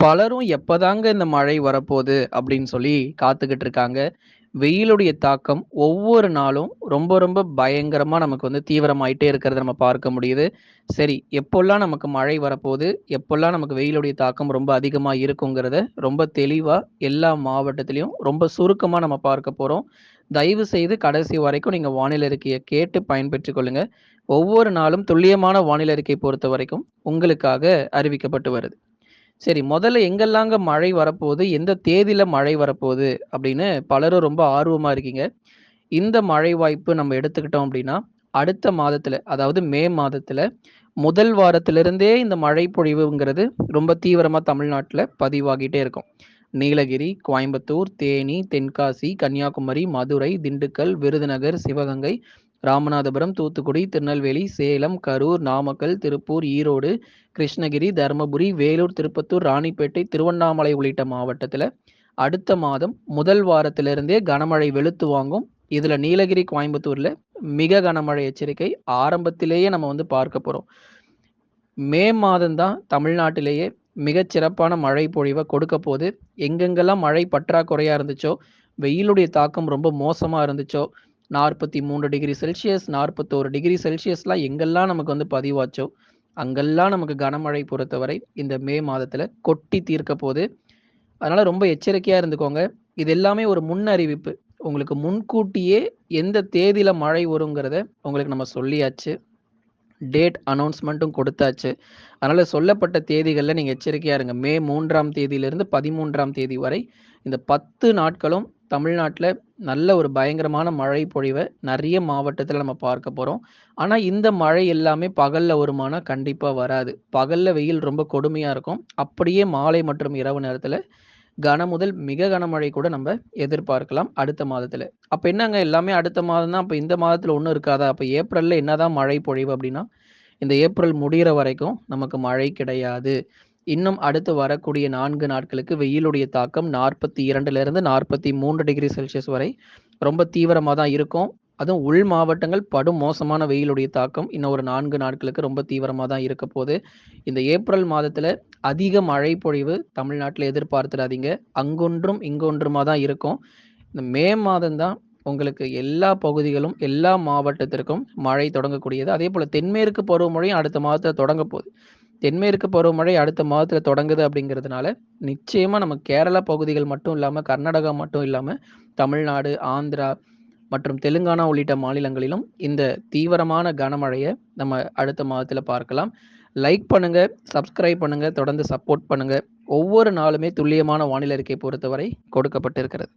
பலரும் எப்பதாங்க இந்த மழை வரப்போகுது அப்படின்னு சொல்லி காத்துக்கிட்டு இருக்காங்க. வெயிலுடைய தாக்கம் ஒவ்வொரு நாளும் ரொம்ப ரொம்ப பயங்கரமா நமக்கு வந்து தீவிரமாயிட்டே இருக்கிறத நம்ம பார்க்க முடியுது. சரி, எப்பெல்லாம் நமக்கு மழை வரப்போகுது எப்பெல்லாம் நமக்கு வெயிலுடைய தாக்கம் ரொம்ப அதிகமா இருக்குங்கிறத ரொம்ப தெளிவா எல்லா மாவட்டத்திலையும் ரொம்ப சுருக்கமா நம்ம பார்க்க போறோம். தயவு செய்து கடைசி வரைக்கும் நீங்க வானிலை அறிக்கையை கேட்டு பயன்பெற்றுக் கொள்ளுங்க. ஒவ்வொரு நாளும் துல்லியமான வானிலை அறிக்கை பொறுத்தவரைக்கும் உங்களுக்காக அறிவிக்கப்பட்டு வருது. சரி, முதல்ல எங்கெல்லாங்க மழை வரப்போகுது எந்த தேதியில மழை வரப்போகுது அப்படின்னு பலரும் ரொம்ப ஆர்வமா இருக்கீங்க. இந்த மழை வாய்ப்பு நம்ம எடுத்துக்கிட்டோம் அப்படின்னா, அடுத்த மாதத்துல, அதாவது மே மாதத்துல முதல் வாரத்திலிருந்தே இந்த மழை பொழிவுங்கிறது ரொம்ப தீவிரமா தமிழ்நாட்டுல பதிவாகிட்டே இருக்கும். நீலகிரி, கோயம்புத்தூர், தேனி, தென்காசி, கன்னியாகுமரி, மதுரை, திண்டுக்கல், விருதுநகர், சிவகங்கை, ராமநாதபுரம், தூத்துக்குடி, திருநெல்வேலி, சேலம், கரூர், நாமக்கல், திருப்பூர், ஈரோடு, கிருஷ்ணகிரி, தர்மபுரி, வேலூர், திருப்பத்தூர், ராணிப்பேட்டை, திருவண்ணாமலை உள்ளிட்ட மாவட்டத்தில் அடுத்த மாதம் முதல் வாரத்திலிருந்தே கனமழை வெளுத்து வாங்கும். இதில் நீலகிரி, கோயம்புத்தூரில் மிக கனமழை எச்சரிக்கை ஆரம்பத்திலேயே நம்ம வந்து பார்க்க போகிறோம் மே மாதம்தான் தமிழ்நாட்டிலேயே மிகச் சிறப்பான மழை பொழிவை கொடுக்க போது. எங்கெங்கெல்லாம் மழை பற்றாக்குறையாக இருந்துச்சோ, வெயிலுடைய தாக்கம் ரொம்ப மோசமாக இருந்துச்சோ, 43 டிகிரி செல்சியஸ், 41 டிகிரி செல்சியஸ்லாம் எங்கெல்லாம் நமக்கு வந்து பதிவாச்சோ, அங்கெல்லாம் நமக்கு கனமழை பொறுத்தவரை இந்த மே மாதத்தில் கொட்டி தீர்க்க போது. அதனால் ரொம்ப எச்சரிக்கையாக இருந்துக்கோங்க. இது எல்லாமே ஒரு முன் அறிவிப்பு. உங்களுக்கு முன்கூட்டியே எந்த தேதியில் மழை வருங்கிறத உங்களுக்கு நம்ம சொல்லியாச்சு. டேட் அனௌன்ஸ்மெண்ட்டும் கொடுத்தாச்சு. அதனால் சொல்லப்பட்ட தேதிகளில் நீங்கள் எச்சரிக்கையாக இருங்க. மே மூன்றாம் தேதியிலிருந்து 13ஆம் தேதி வரை இந்த 10 நாட்களும் தமிழ்நாட்டில் நல்ல ஒரு பயங்கரமான மழை பொழிவை நிறைய மாவட்டத்தில் நம்ம பார்க்க போகிறோம் ஆனால் இந்த மழை எல்லாமே பகலில் வருமானா? கண்டிப்பாக வராது. பகலில் வெயில் ரொம்ப கொடுமையாக இருக்கும். அப்படியே மாலை மற்றும் இரவு நேரத்தில் கன முதல் மிக கனமழை கூட நம்ம எதிர்பார்க்கலாம் அடுத்த மாதத்தில் அப்போ என்னங்க எல்லாமே அடுத்த மாதம் தான். அப்போ இந்த மாதத்தில் ஒன்றும் இருக்காதா? அப்போ ஏப்ரலில் என்னதான் மழை பொழிவு அப்படின்னா, இந்த ஏப்ரல் முடிகிற வரைக்கும் நமக்கு மழை கிடையாது. இன்னும் அடுத்து வரக்கூடிய நான்கு நாட்களுக்கு வெயிலுடைய தாக்கம் 42லிருந்து 43 டிகிரி செல்சியஸ் வரை ரொம்ப தீவிரமாக தான் இருக்கும். அதுவும் உள் மாவட்டங்கள் படும் மோசமான வெயிலுடைய தாக்கம் இன்னும் ஒரு நான்கு நாட்களுக்கு ரொம்ப தீவிரமாக தான் இருக்க போது. இந்த ஏப்ரல் மாதத்தில் அதிக மழை பொழிவு தமிழ்நாட்டில் எதிர்பார்த்துடாதீங்க அங்கொன்றும், இங்கொன்றுமாக தான் இருக்கும். இந்த மே மாதம் தான் உங்களுக்கு எல்லா பகுதிகளும், எல்லா மாவட்டத்திற்கும் மழை தொடங்கக்கூடியது. அதே போல் தென்மேற்கு பருவமழையும் அடுத்த மாதத்தில் தொடங்கப் போகுது. தென்மேற்கு பருவமழை அடுத்த மாதத்துல தொடங்குது அப்படிங்கிறதுனால, நிச்சயமா நம்ம கேரளா பகுதிகள் மட்டும் இல்லாம, கர்நாடகா மட்டும் இல்லாம, தமிழ்நாடு, ஆந்திரா மற்றும் தெலுங்கானா உள்ளிட்ட மாநிலங்களிலும் இந்த தீவிரமான கனமழையை நம்ம அடுத்த மாதத்துல பார்க்கலாம். லைக் பண்ணுங்க, சப்ஸ்கிரைப் பண்ணுங்க, தொடர்ந்து சப்போர்ட் பண்ணுங்க. ஒவ்வொரு நாளுமே துல்லியமான வானிலை அறிக்கை பொறுத்தவரை கொடுக்கப்பட்டிருக்கிறது.